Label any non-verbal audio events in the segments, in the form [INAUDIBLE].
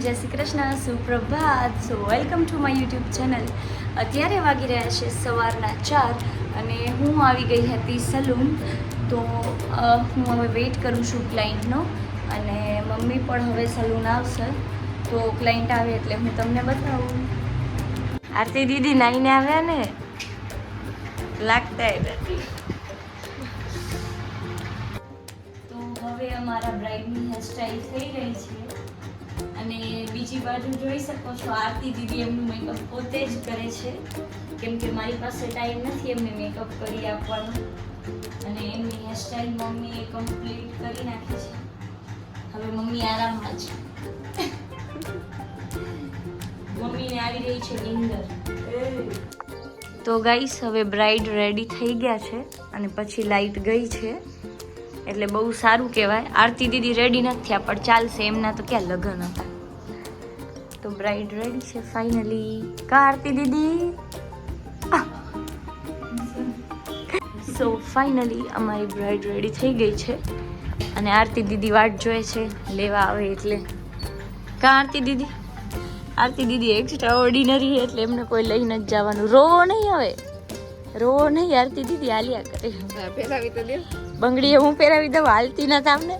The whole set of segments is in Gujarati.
જય Shri Krishna, સુપ્રભાત. So welcome to my YouTube channel અત્યારે વાગી રહ્યા છે સવારના ચાર અને હું આવી ગઈ હતી સલૂન તો હું હવે વેઇટ કરું છું ક્લાયન્ટનો અને મમ્મી પણ હવે સલૂન આવશે. તો ક્લાયન્ટ આવે એટલે હું તમને બતાવું. આરતી દીદી નાઈને આવ્યા ને? લાગતા તો હવે અમારા બ્રાઇડની હેરસ્ટાઈલ થઈ ગઈ છે. અને બીજી બાજુ જોઈ શકો છો, આરતી દીદી એમનું મેકઅપ પોતે જ કરે છે. કેમ કે મારી પાસે ટાઈમ નથી એમને મેકઅપ કરી આપવાનો. અને એમની હેરસ્ટાઈલ મમ્મીએ કમ્પ્લીટ કરી નાખી છે. હવે મમ્મી આરામમાં છે. મમ્મીને આવી રહી છે નીંદર. તો ગાઈસ હવે બ્રાઇડ રેડી થઈ ગયા છે અને પછી લાઇટ ગઈ છે. એટલે બહુ સારું કહેવાય. આરતી દીદી રેડી નથી થયા, પણ ચાલશે. એમના તો ક્યાં લગ્ન હતા? તો બ્રાઇડ રેડી છે ફાઇનલી કા આરતી દીદી સો ફાઇનલી અમારી બ્રાઇડ રેડી થઈ ગઈ છે. અને આરતી દીદી વાટ જોઈએ છે લેવા આવે એટલે. કા આરતી દીદી. આરતી દીદી એક્સ્ટ્રા ઓર્ડિનરી એટલે એમને કોઈ લઈને જ જવાનું. રોવો નહીં આવે રોવો નહીં આરતી દીદી હાલ્યા કરે. પહેરાવી તો દે. બંગડીએ હું પહેરાવી દઉં હાલતી નથી તમને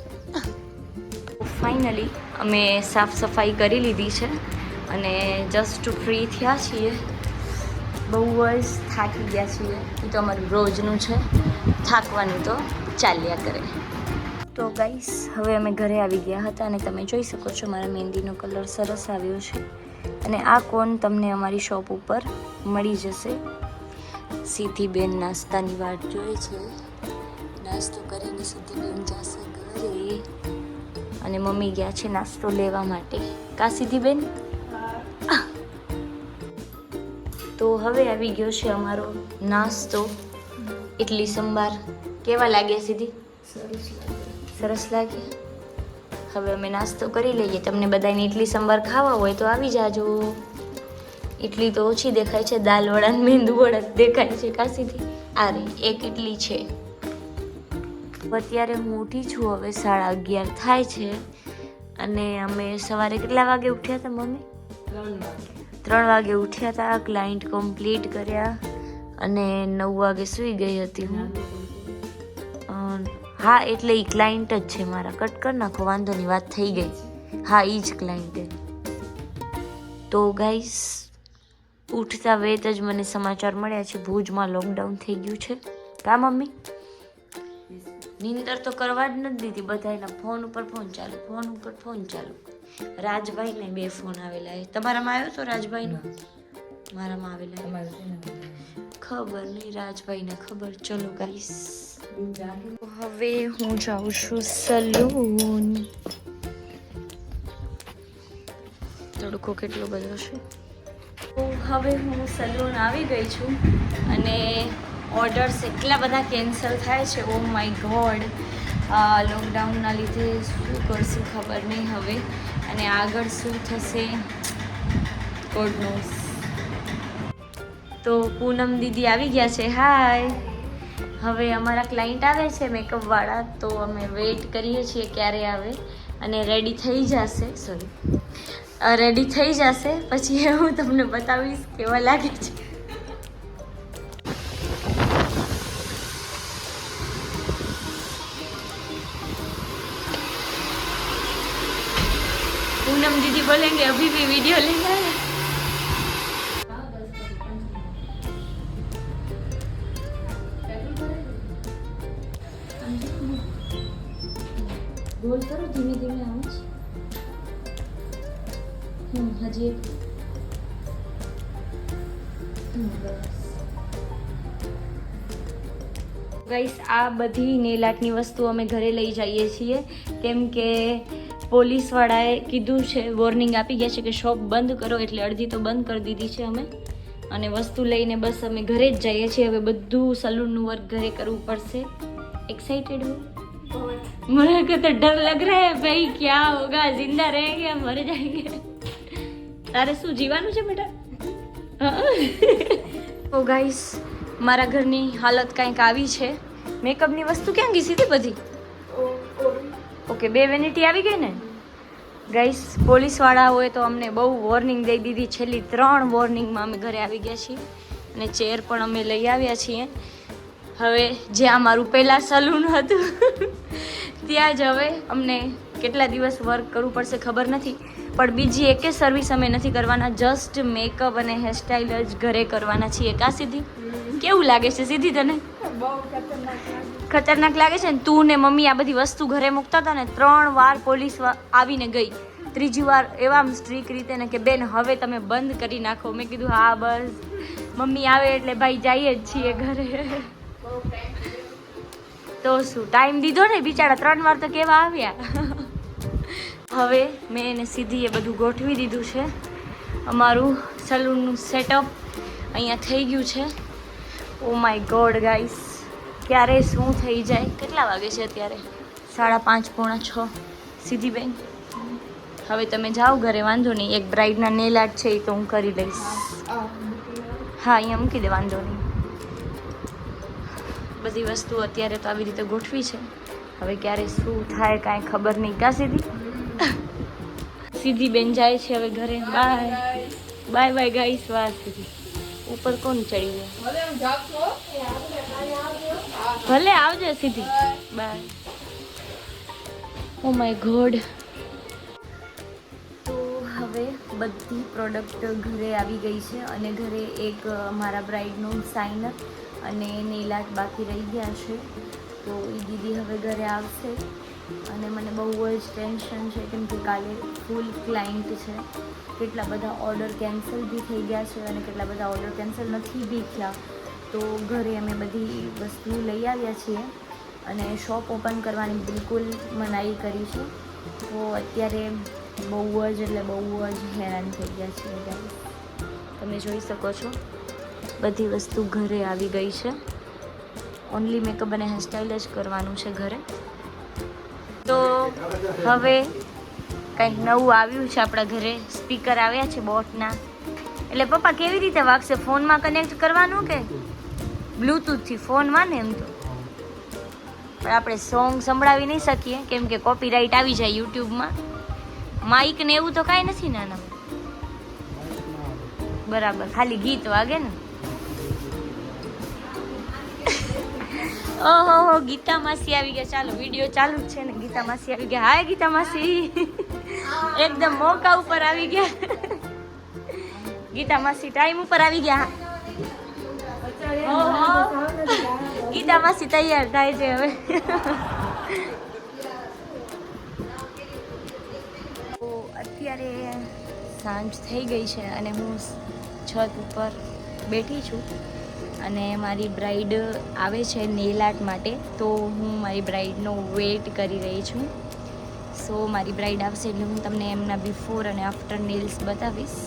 ફાઇનલી અમે સાફ સફાઈ કરી લીધી છે અને જસ્ટ ફ્રી થયા છીએ. બહુ જ થાકી ગયા છીએ એ તો અમારું રોજનું છે. થાકવાનું તો ચાલ્યા કરે. તો ગાઈસ હવે અમે ઘરે આવી ગયા હતા અને તમે જોઈ શકો છો મારા મહેંદીનો કલર સરસ આવ્યો છે. અને આ કોન તમને અમારી શોપ ઉપર મળી જશે. સીધી બેન નાસ્તાની વાટ જોઈ છે. નાસ્તો કરીને સીધી બેન જશે ઘરે. અને મમ્મી ગયા છે નાસ્તો લેવા માટે. કા સીધી બેન તો હવે આવી ગયો છે અમારો નાસ્તો. ઇડલી સંભાર. કેવા લાગ્યા સીધી? સરસ લાગે હવે અમે નાસ્તો કરી લઈએ. તમને બધાને ઇડલી સંભાર ખાવા હોય તો આવી જાજો. ઇડલી તો ઓછી દેખાય છે. દાલ વડા મેંદુ વડા દેખાય છે. કાશીથી આ રે એક ઇડલી છે. અત્યારે હું ઉઠી છું. હવે સાડા અગિયાર થાય છે. અને અમે સવારે કેટલા વાગે ઉઠ્યા હતા મમ્મી? ત્રણ વાગે. ઉઠ્યા હતા ક્લાયન્ટ કમ્પ્લીટ કર્યા અને નવ વાગે સૂઈ ગઈ હતી હું. હા એટલે એ ક્લાયન્ટ જ છે મારા. કટ કરી નાખો વાંધોની વાત થઈ ગઈ. હા એ જ ક્લાયન્ટ તો ગાઈસ ઉઠતા વેત જ મને સમાચાર મળ્યા છે. ભુજમાં લોકડાઉન થઈ ગયું છે. કા મમ્મી? નીંદર તો કરવા જ નથી દીધી. બધાના ફોન ઉપર ફોન ચાલુ ફોન ઉપર ફોન ચાલુ. રાજભાઈને બે ફોન આવેલા છે. તમારામાં આવ્યો તો રાજભાઈનો? મારામાં આવેલા ખબર નહીં રાજભાઈને ખબર. ચલો ગાઈસ હવે હું જાઉં છું સલૂન. તડકો કેટલો બધો છે. તો હવે હું સલૂન આવી ગઈ છું અને ઓર્ડર્સ એટલા બધા કેન્સલ થાય છે, ઓ માય ગોડ. લોકડાઉનના લીધે શું કરશું ખબર નહીં હવે. અને આગળ શું થશે? ગોડ નોઝ તો પૂનમ દીદી આવી ગયા છે, હાય. હવે અમારા ક્લાયન્ટ આવે છે મેકઅપવાળા તો અમે વેઇટ કરીએ છીએ ક્યારે આવે. અને રેડી થઈ જશે સોરી રેડી થઈ જશે, પછી હું તમને બતાવીશ કેવા લાગે છે. पूनम दीदी बोलेंगे अभी भी वीडियो लेना है બોલ કરો ધીમે ધીમે આવું હમ હજી એક હમ, બસ ગાઈસ આ બધી નેલ આર્ટની વસ્તુ અમે ઘરે લઈ જઈએ છીએ કેમ કે પોલીસવાળાએ કીધું છે વોર્નિંગ આપી ગયા છે કે શોપ બંધ કરો એટલે અડધી તો બંધ કરી દીધી છે અમે. અને વસ્તુ લઈને બસ અમે ઘરે જ જઈએ છીએ. હવે બધું સલૂનનું વર્ક ઘરે કરવું પડશે. એક્સાઇટેડ હો? મને તો ડર લગ રહા હે ભાઈ, ક્યાં હોગા, જિંદા રહેંગે મર જાયગે તારે શું, જીવાનું છે બેટા? ઓ ગાઈસ, મારા ઘરની હાલત કંઈક આવી છે. મેકઅપની વસ્તુ ક્યાં ગઈ હતી બધી? ઓકે, બે વેનિટી આવી ગઈ ને? ગાઈસ પોલીસવાળા હોય તો અમને બહુ વોર્નિંગ દઈ દીધી. છેલ્લી ત્રણ વોર્નિંગમાં અમે ઘરે આવી ગયા છીએ અને ચેર પણ અમે લઈ આવ્યા છીએ. હવે જે અમારું પહેલાં સલૂન હતું, [LAUGHS] ત્યાં જ હવે અમને કેટલા દિવસ વર્ક કરવું પડશે ખબર નથી. પણ બીજી એકે સર્વિસ અમે નથી કરવાના જસ્ટ મેકઅપ અને હેરસ્ટાઈલ જ ઘરે કરવાના છીએ. કા સીધી કેવું લાગે છે સીધી તને? બહુ ખતરનાક લાગે છે ને, તું ને મમ્મી આ બધી વસ્તુ ઘરે મૂકતા હતા ને, ત્રણ વાર પોલીસ આવીને ગઈ. ત્રીજી વાર એવા સ્ટ્રીક રીતે ને કે, બેન, હવે તમે બંધ કરી નાખો. મેં કીધું, હા, બસ. મમ્મી આવે એટલે ભાઈ જઈએ જ છીએ ઘરે. તો શું ટાઈમ દીધો ને બિચારા, ત્રણ વાર તો કેવા આવ્યા. હવે મેં એને સીધી એ બધું ગોઠવી દીધું છે. અમારું સલૂનનું સેટઅપ અહીંયા થઈ ગયું છે. ઓ માય ગોડ ગાઈસ ક્યારે શું થઈ જાય? કેટલા વાગે છે અત્યારે? સાડા પાંચ પોણા છ. સીધી બેન હવે તમે જાઓ ઘરે વાંધો નહીં. એક બ્રાઇડના નેલ આર્ટ છે એ તો હું કરી લઈશ. હા અહીંયા મૂકી દે વાંધો નહીં. બધી વસ્તુ અત્યારે તો આવી રીતે ગોઠવી છે. હવે ક્યારે શું થાય કાંઈ ખબર નહીં. કા સીધી? સીધી બેન જાય છે હવે ઘરે. બાય બાય બાય ગાઈસ વાર સુધી. ઉપર કોણ ચડી જાય ભલે આવજો સીધી. બાય ઓ માય ગોડ તો હવે બધી પ્રોડક્ટ ઘરે આવી ગઈ છે અને ઘરે એક મારા બ્રાઇડનું સાઇનર અને નેલ આર્ટ બાકી રહી ગયા છે. તો એ દીદી હવે ઘરે આવશે અને મને બહુ જ ટેન્શન છે કેમ કે કાલે ફૂલ ક્લાયન્ટ છે. કેટલા બધા ઓર્ડર કેન્સલ બી થઈ ગયા છે અને કેટલા બધા ઓર્ડર કેન્સલ નથી બી થયા. તો ઘરે અમે બધી વસ્તુ લઈ આવ્યા છીએ અને શોપ ઓપન કરવાની બિલકુલ મનાઈ કરી છે. તો અત્યારે બહુ જ એટલે બહુ જ હેરાન થઈ ગયા છીએ તમે જોઈ શકો છો, બધી વસ્તુ ઘરે આવી ગઈ છે. ઓનલી મેકઅપ અને હેરસ્ટાઈલ જ કરવાનું છે ઘરે. તો હવે કંઈક નવું આવ્યું છે આપણા ઘરે. સ્પીકર આવ્યા છે બોટના. એટલે પપ્પા કેવી રીતે વાગશે? ફોનમાં કનેક્ટ કરવાનું કે? બ્લૂટૂથથી ફોનમાં ને એમ તો. પણ આપણે સોંગ સંભળાવી નહીં શકીએ કેમ કે કોપીરાઇટ આવી જાય યુટ્યુબમાં માઇક ને એવું તો કાંઈ નથી નાના. બરાબર ખાલી ગીત વાગે ને. [LAUGHS] ઓહો હો ગીતા માસી આવી ગયા. ચાલો વીડિયો ચાલુ જ છે ને. ગીતા માસી આવી ગયા. હાય ગીતા માસી. [LAUGHS] એકદમ મોકા ઉપર આવી ગયા. [LAUGHS] ગીતા માસી ટાઈમ ઉપર આવી ગયા. ગીતા માસી તૈયાર થાય છે હવે. અત્યારે સાંજ થઈ ગઈ છે અને હું છત ઉપર બેઠી છું અને મારી બ્રાઇડ આવે છે નેલ આર્ટ માટે, તો હું મારી બ્રાઇડનો વેઇટ કરી રહી છું. સો મારી બ્રાઇડ આવશે એટલે હું તમને એમના બિફોર અને આફ્ટર નેલ્સ બતાવીશ.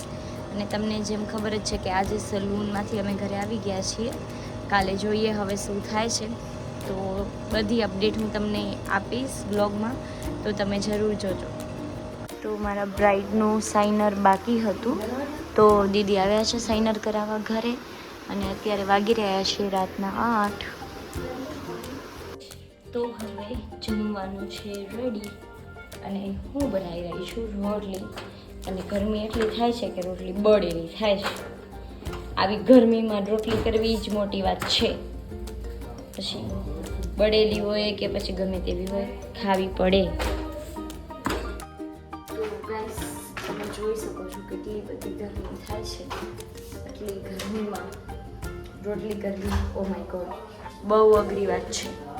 અને તમને જેમ ખબર જ છે કે આજે સલૂનમાંથી અમે ઘરે આવી ગયા છીએ. કાલે જોઈએ હવે શું થાય છે. તો બધી અપડેટ હું તમને આપીશ બ્લોગમાં. તો તમે જરૂર જોજો. તો મારા બ્રાઇડનું સાઇનર બાકી હતું. તો દીદી આવ્યા છે સાઇનર કરાવવા ઘરે. અને અત્યારે વાગી રહ્યા છે રાતના આઠ. તો હવે જમવાનું છે રેડી અને હું બનાવી રહી છું રોટલી. અને ગરમી એટલી થાય છે કે રોટલી બળેલી થાય છે. આવી ગરમીમાં રોટલી કરવી જ મોટી વાત છે. પછી બળેલી હોય કે પછી ગમે તેવી હોય, ખાવી પડે. તમે જોઈ શકો છો કેટલી બધી ગરમી થાય છે. એટલી ગરમીમાં રોટલી કરવી ઓ માય ગોડ બહુ અઘરી વાત છે.